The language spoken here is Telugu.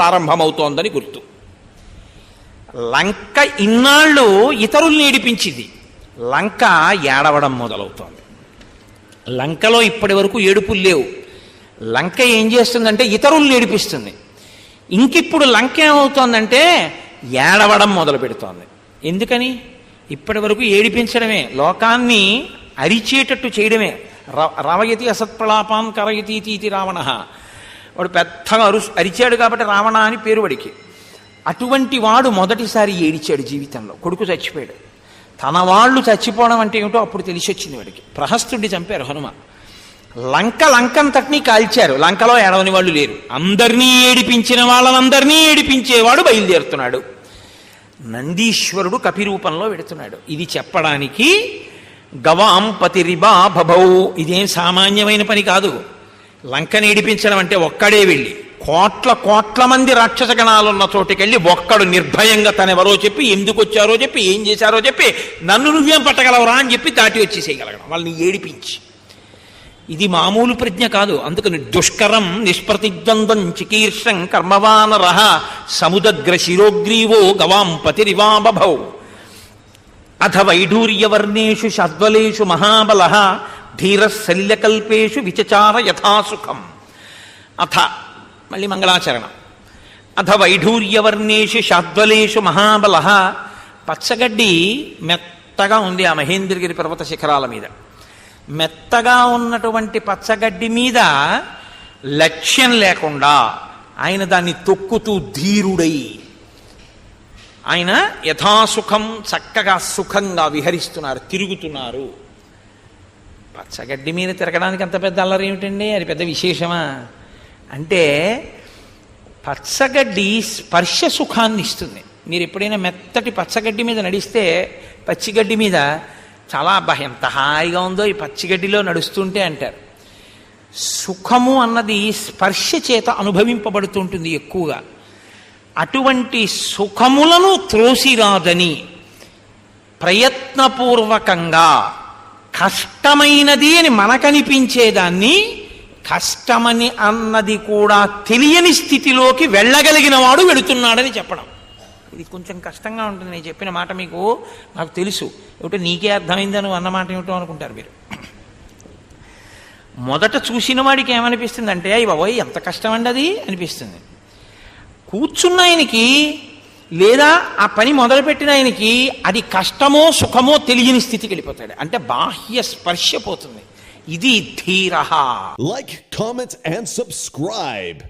ప్రారంభమవుతోందని గుర్తు. లంక ఇన్నాళ్ళు ఇతరుల్ని ఏడిపించింది. లంక ఏడవడం మొదలవుతోంది. లంకలో ఇప్పటి వరకు ఏడుపులు లేవు. లంక ఏం చేస్తుందంటే ఇతరుల్ని ఏడిపిస్తుంది. ఇంకిప్పుడు లంక ఏమవుతోందంటే ఏడవడం మొదలు పెడుతోంది ఎందుకని? ఇప్పటి వరకు ఏడిపించడమే. లోకాన్ని అరిచేటట్టు చేయడమే. రవయతి అసత్ప్రలాపాన్ కరయతి రావణ. వాడు పెద్దగా అరు అరిచాడు కాబట్టి రావణ అని పేరు వాడికి. అటువంటి వాడు మొదటిసారి ఏడిచాడు జీవితంలో. కొడుకు చచ్చిపోయాడు. తన వాళ్ళు చచ్చిపోవడం అంటే ఏమిటో అప్పుడు తెలిసి వచ్చింది వాడికి. ప్రహస్తుడిని చంపారు హనుమ. లంక లంకంతటినీ కాల్చారు. లంకలో ఏడవని వాళ్ళు లేరు. అందరినీ ఏడిపించిన వాళ్ళనందరినీ ఏడిపించేవాడు బయలుదేరుతున్నాడు. నందీశ్వరుడు కపిరూపంలో పెడుతున్నాడు ఇది చెప్పడానికి గవాం పతిరిబా భభౌ ఇదేం సామాన్యమైన పని కాదు. లంకని ఏడిపించడం అంటే ఒక్కడే వెళ్ళి. కోట్ల కోట్ల మంది రాక్షస గణాలున్న చోటికెళ్ళి ఒక్కడు నిర్భయంగా తనెవరో చెప్పి ఎందుకు వచ్చారో చెప్పి ఏం చేశారో చెప్పి నన్ను నువ్వేం పట్టగలవరా అని చెప్పి దాటి వచ్చి చేయగలగడం. వాళ్ళని ఏడిపించి. ఇది మామూలు ప్రజ్ఞ కాదు. అందుకని దుష్కరం నిష్ప్రతిద్వంద్వం చికీర్షం కర్మవానర సముదగ్ర శిరోగ్రీవో గవాం పతిరివా అథ వైఢూర్యవర్ణేషు షద్వలేషు మహాబల ధీరశల్యకల్పేషు విచచార యథాసుఖం. అథ మళ్ళీ మంగళాచరణం. అథ వైఢూర్యవర్ణేషు శాద్వలేషు మహాబల. పచ్చగడ్డి మెత్తగా ఉంది ఆ మహేంద్రగిరి పర్వత శిఖరాల మీద. మెత్తగా ఉన్నటువంటి పచ్చగడ్డి మీద లక్ష్యం లేకుండా ఆయన దాన్ని తొక్కుతూ ధీరుడై ఆయన యథాసుఖం చక్కగా సుఖంగా విహరిస్తున్నారు తిరుగుతున్నారు. పచ్చగడ్డి మీద తిరగడానికి అంత పెద్ద అల్లరి ఏమిటండి? అది పెద్ద విశేషమా? అంటే పచ్చగడ్డి స్పర్శ సుఖాన్ని ఇస్తుంది. మీరు ఎప్పుడైనా మెత్తటి పచ్చగడ్డి మీద నడిస్తే పచ్చిగడ్డి మీద చాలా అబ్బా ఎంత హాయిగా ఉందో ఈ పచ్చిగడ్డిలో నడుస్తుంటే అంటారు. సుఖము అన్నది స్పర్శ చేత అనుభవింపబడుతుంటుంది ఎక్కువగా. అటువంటి సుఖములను త్రోసిరాదని ప్రయత్నపూర్వకంగా కష్టమైనది అని మనకనిపించేదాన్ని కష్టమని అన్నది కూడా తెలియని స్థితిలోకి వెళ్ళగలిగిన వాడు వెళుతున్నాడని చెప్పడం. ఇది కొంచెం కష్టంగా ఉంటుంది నేను చెప్పిన మాట మీకు నాకు తెలుసు. ఏమిటో నీకే అర్థమైందని అన్నమాట ఏమిటో అనుకుంటారు మీరు. మొదట చూసిన వాడికి ఏమనిపిస్తుంది అయ్యి బాబోయ్ ఎంత కష్టం అండి అది అనిపిస్తుంది. కూర్చున్న ఆయనకి లేదా ఆ పని మొదలుపెట్టిన ఆయనకి అది కష్టమో సుఖమో తెలియని స్థితికి వెళ్ళిపోతాడు. అంటే బాహ్య స్పర్శ పోతుంది. ఇది ధీర Like, comment, and subscribe.